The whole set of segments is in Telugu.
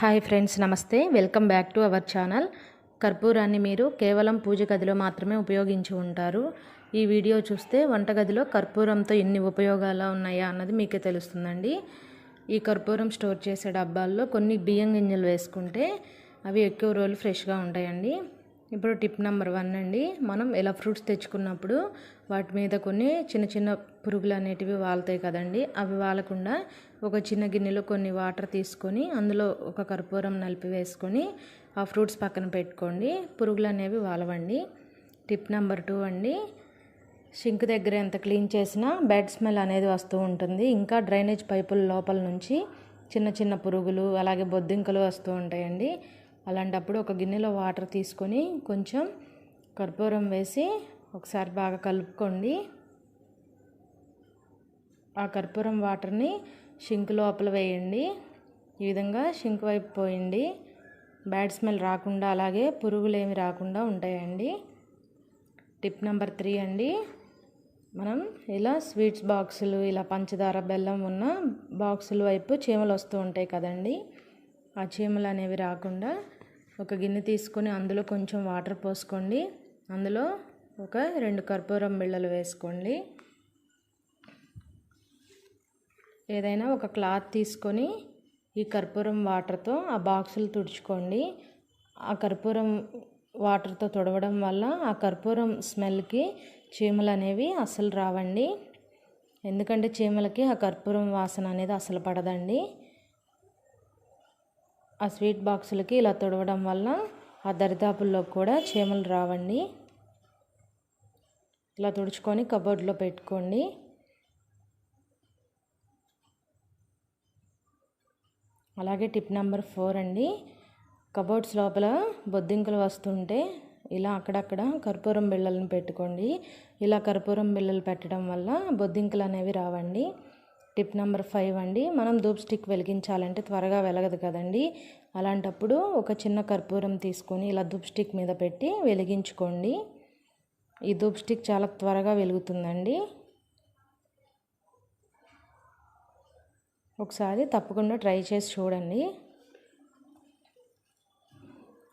హాయ్ ఫ్రెండ్స్ నమస్తే. Welcome back to our channel. కర్పూరాన్ని మీరు కేవలం పూజ గదిలో మాత్రమే ఉపయోగించి ఉంటారు. ఈ వీడియో చూస్తే వంటగదిలో కర్పూరంతో ఎన్ని ఉపయోగాలు ఉన్నాయా అన్నది మీకే తెలుస్తుందండి. ఈ కర్పూరం స్టోర్ చేసే డబ్బాల్లో కొన్ని బియ్యం గింజలు వేసుకుంటే అవి ఎక్కువ రోజులు ఫ్రెష్గా ఉంటాయండి. ఇప్పుడు టిప్ నెంబర్ వన్ అండి. మనం ఎలా ఫ్రూట్స్ తెచ్చుకున్నప్పుడు వాటి మీద కొన్ని చిన్న చిన్న పురుగులు అనేటివి వాళ్తాయి కదండి. అవి వాలకుండా ఒక చిన్న గిన్నెలో కొన్ని వాటర్ తీసుకొని అందులో ఒక కర్పూరం నలిపి వేసుకొని ఆ ఫ్రూట్స్ పక్కన పెట్టుకోండి. పురుగులు అనేవి వాలవండి. టిప్ నెంబర్ టూ అండి. సింక్ దగ్గర ఎంత క్లీన్ చేసినా బ్యాడ్ స్మెల్ అనేది వస్తూ ఉంటుంది. ఇంకా డ్రైనేజ్ పైపుల లోపల నుంచి చిన్న చిన్న పురుగులు అలాగే బొద్దింకలు వస్తూ ఉంటాయండి. అలాంటప్పుడు ఒక గిన్నెలో వాటర్ తీసుకొని కొంచెం కర్పూరం వేసి ఒకసారి బాగా కలుపుకోండి. ఆ కర్పూరం వాటర్ని షింక్ లోపల వేయండి. ఈ విధంగా షింక్ వైపు పోయండి. బ్యాడ్ స్మెల్ రాకుండా అలాగే పురుగులు ఏమి రాకుండా ఉంటాయండి. టిప్ నెంబర్ త్రీ అండి. మనం ఇలా స్వీట్స్ బాక్సులు ఇలా పంచదార బెల్లం ఉన్న బాక్సుల వైపు చీమలు వస్తూ ఉంటాయి కదండి. ఆ చీమలు అనేవి రాకుండా ఒక గిన్నె తీసుకొని అందులో కొంచెం వాటర్ పోసుకోండి. అందులో ఒక రెండు కర్పూరం బిళ్ళలు వేసుకోండి. ఏదైనా ఒక క్లాత్ తీసుకొని ఈ కర్పూరం వాటర్తో ఆ బాక్సులు తుడుచుకోండి. ఆ కర్పూరం వాటర్తో తుడవడం వల్ల ఆ కర్పూరం స్మెల్కి చీమలు అనేవి అసలు రావండి. ఎందుకంటే చీమలకి ఆ కర్పూరం వాసన అనేది అసలు పడదండి. ఆ స్వీట్ బాక్సులకి ఇలా తుడవడం వల్ల ఆ దరిదాపుల్లో కూడా చీమలు రావండి. ఇలా తుడుచుకొని కబోర్డ్లో పెట్టుకోండి. అలాగే టిప్ నెంబర్ ఫోర్ అండి. కబోర్డ్స్ లోపల బొద్దింకలు వస్తుంటే ఇలా అక్కడక్కడ కర్పూరం బిళ్ళలను పెట్టుకోండి. ఇలా కర్పూరం బిళ్ళలు పెట్టడం వల్ల బొద్దింకలు అనేవి రావండి. టిప్ నెంబర్ ఫైవ్ అండి. మనం ధూప్ స్టిక్ వెలిగించాలంటే త్వరగా వెలగదు కదండి. అలాంటప్పుడు ఒక చిన్న కర్పూరం తీసుకొని ఇలా ధూప్ స్టిక్ మీద పెట్టి వెలిగించుకోండి. ఈ ధూప్ స్టిక్ చాలా త్వరగా వెలుగుతుందండి. ఒకసారి తప్పకుండా ట్రై చేసి చూడండి.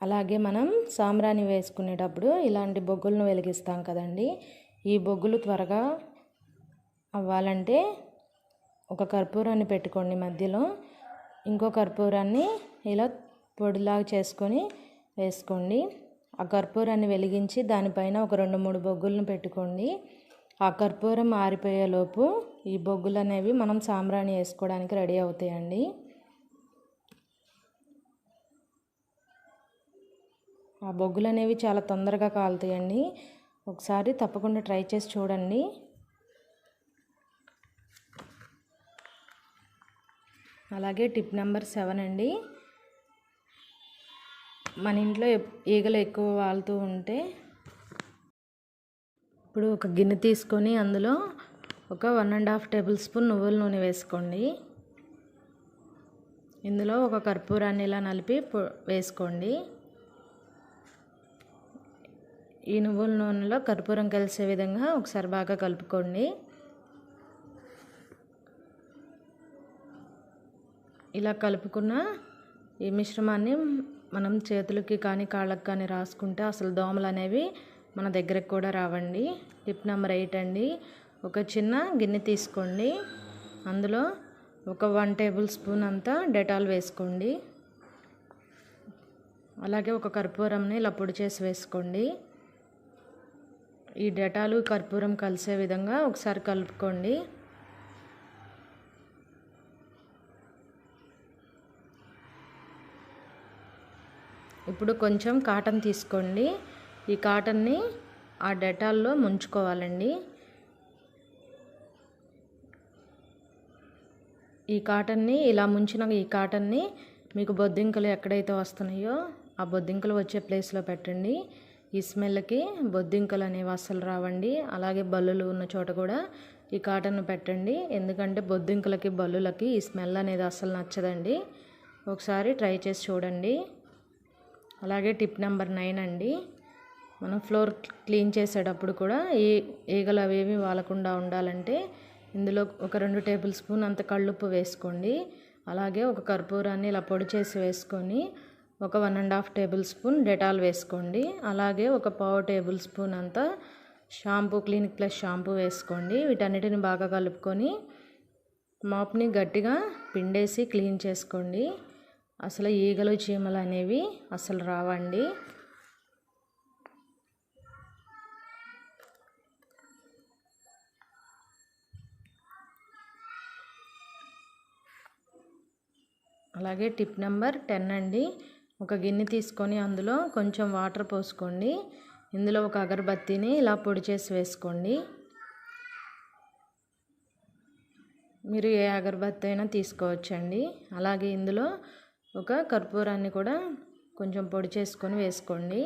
అలాగే మనం సాంబ్రాణి వేసుకునేటప్పుడు ఇలాంటి బొగ్గులను వెలిగిస్తాం కదండి. ఈ బొగ్గులు త్వరగా అవ్వాలంటే ఒక కర్పూరాన్ని పెట్టుకోండి మధ్యలో. ఇంకో కర్పూరాన్ని ఇలా పొడిలాగా చేసుకొని వేసుకోండి. ఆ కర్పూరాన్ని వెలిగించి దానిపైన ఒక రెండు మూడు బొగ్గులను పెట్టుకోండి. ఆ కర్పూరం ఆరిపోయేలోపు ఈ బొగ్గులు అనేవి మనం సాంబ్రాణి వేసుకోవడానికి రెడీ అవుతాయండి. ఆ బొగ్గులు అనేవి చాలా తొందరగా కాలుతాయండి. ఒకసారి తప్పకుండా ట్రై చేసి చూడండి. అలాగే టిప్ నెంబర్ సెవెన్ అండి. మన ఇంట్లో ఈగలు ఎక్కువ వాళ్తూ ఉంటే ఇప్పుడు ఒక గిన్నె తీసుకొని అందులో ఒక one and half tablespoon నువ్వుల నూనె వేసుకోండి. ఇందులో ఒక కర్పూరాన్ని ఇలా నలిపి వేసుకోండి. ఈ నువ్వుల నూనెలో కర్పూరం కలిసే విధంగా ఒకసారి బాగా కలుపుకోండి. ఇలా కలుపుకున్న ఈ మిశ్రమాన్ని మనం చేతులకి కానీ కాళ్ళకి కానీ రాసుకుంటే అసలు దోమలు అనేవి మన దగ్గరకు కూడా రావండి. టిప్ నెంబర్ ఎయిట్ అండి. ఒక చిన్న గిన్నె తీసుకోండి. అందులో ఒక వన్ టేబుల్ స్పూన్ అంతా డెటాల్ వేసుకోండి. అలాగే ఒక కర్పూరంని ఇలా పొడి చేసి వేసుకోండి. ఈ డెటాలు కర్పూరం కలిసే విధంగా ఒకసారి కలుపుకోండి. ఇప్పుడు కొంచెం కాటన్ తీసుకోండి. ఈ కాటన్ని ఆ డెటాల్లో ముంచుకోవాలండి. ఈ కాటన్ని ఇలా ముంచిన ఈ కాటన్ని మీకు బొద్దింకలు ఎక్కడైతే వస్తున్నాయో ఆ బొద్దింకలు వచ్చే ప్లేస్లో పెట్టండి. ఈ స్మెల్కి బొద్దింకలు అనేవి అస్సలు రావండి. అలాగే బల్లులు ఉన్న చోట కూడా ఈ కాటన్ పెట్టండి. ఎందుకంటే బొద్దింకలకి బల్లులకి ఈ స్మెల్ అనేది అస్సలు నచ్చదండి. ఒకసారి ట్రై చేసి చూడండి. అలాగే టిప్ నెంబర్ నైన్ అండి. మనం ఫ్లోర్ క్లీన్ చేసేటప్పుడు కూడా ఈ ఈగలు అవేమి వాలకుండా ఉండాలంటే ఇందులో ఒక రెండు టేబుల్ స్పూన్ అంత కళ్ళుప్పు వేసుకోండి. అలాగే ఒక కర్పూరాన్ని ఇలా పొడి చేసి వేసుకొని ఒక one and half tablespoon Dettol వేసుకోండి. అలాగే ఒక పావు టేబుల్ స్పూన్ అంతా షాంపూ క్లినిక్ ప్లస్ షాంపూ వేసుకోండి. వీటన్నిటిని బాగా కలుపుకొని మాప్ని గట్టిగా పిండేసి క్లీన్ చేసుకోండి. అసలు ఈగలు చీమలు అనేవి అసలు రావండి. అలాగే టిప్ నెంబర్ టెన్ అండి. ఒక గిన్నె తీసుకొని అందులో కొంచెం వాటర్ పోసుకోండి. ఇందులో ఒక అగరబత్తిని ఇలా పొడి చేసి వేసుకోండి. మీరు ఏ అగరబత్తి అయినా తీసుకోవచ్చండి. అలాగే ఇందులో ఒక కర్పూరాన్ని కూడా కొంచెం పొడి చేసుకొని వేసుకోండి.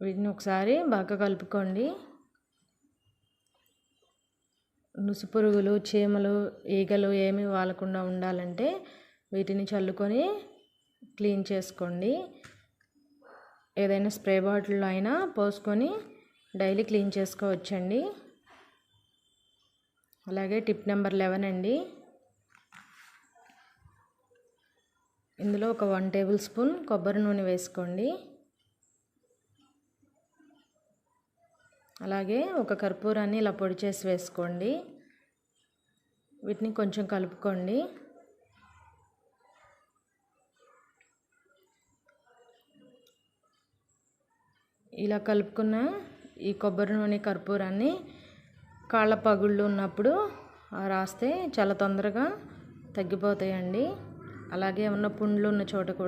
వీటిని ఒకసారి బాగా కలుపుకోండి. నుసుపురుగులు చీమలు ఈగలు ఏమీ వాలకుండా ఉండాలంటే వీటిని చల్లుకొని క్లీన్ చేసుకోండి. ఏదైనా స్ప్రే బాటిల్లో అయినా పోసుకొని డైలీ క్లీన్ చేసుకోవచ్చండి. అలాగే టిప్ నెంబర్ లెవెన్ అండి. ఇందులో ఒక వన్ టేబుల్ స్పూన్ కొబ్బరి నూనె వేసుకోండి. అలాగే ఒక కర్పూరాన్ని ఇలా పొడి చేసి వేసుకోండి. వీటిని కొంచెం కలుపుకోండి. ఇలా కలుపుకున్న ఈ కొబ్బరి నూనె కర్పూరాన్ని కాళ్ళ పగుళ్ళు ఉన్నప్పుడు రాస్తే చాలా తొందరగా తగ్గిపోతాయండి. అలాగే ఏమన్నా పుండ్లు ఉన్న చోట కూడా